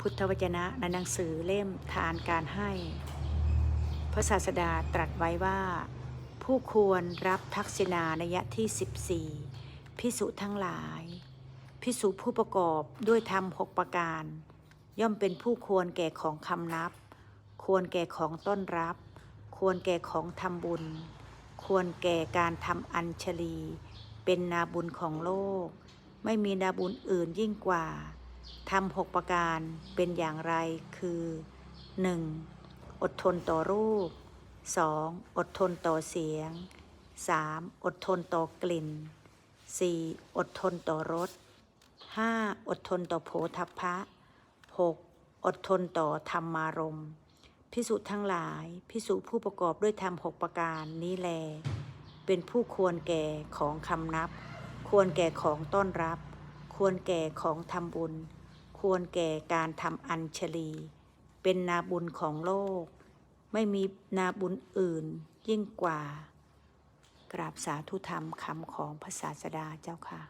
พุทธวจนะในหนังสือเล่มทานการให้ พระศาสดาตรัสไว้ว่า ผู้ควรรับทักษิณานยะที่ 14 พิสุทั้งหลาย พิสุผู้ประกอบด้วยธรรมหกประการ ย่อมเป็นผู้ควรแก่ของคำนับ ควรแก่ของต้อนรับ ควรแก่ของทำบุญ ควรแก่การทำอัญชลี เป็นนาบุญของโลก ไม่มีนาบุญอื่นยิ่งกว่า ทำหกประการเป็นอย่างไรคือ 1. อดทนต่อรูป 2. อดทนต่อเสียง 3. อดทนต่อกลิ่น 4. อดทนต่อรส 5. อดทนต่อโผฏฐัพพะ 6. อดทนต่อธรรมารมพิสุทั้งหลาย พิสุผู้ประกอบด้วยธรรมหกประการนี้แล เป็นผู้ควรแก่ของคำนับ ควรแก่ของต้อนรับ ควรแก่ของทำบุญ ควรแก่การทำอัญชลี เป็นนาบุญของโลก ไม่มีนาบุญอื่นยิ่งกว่า กราบสาธุธรรมคำของพระศาสดาเจ้าค่ะ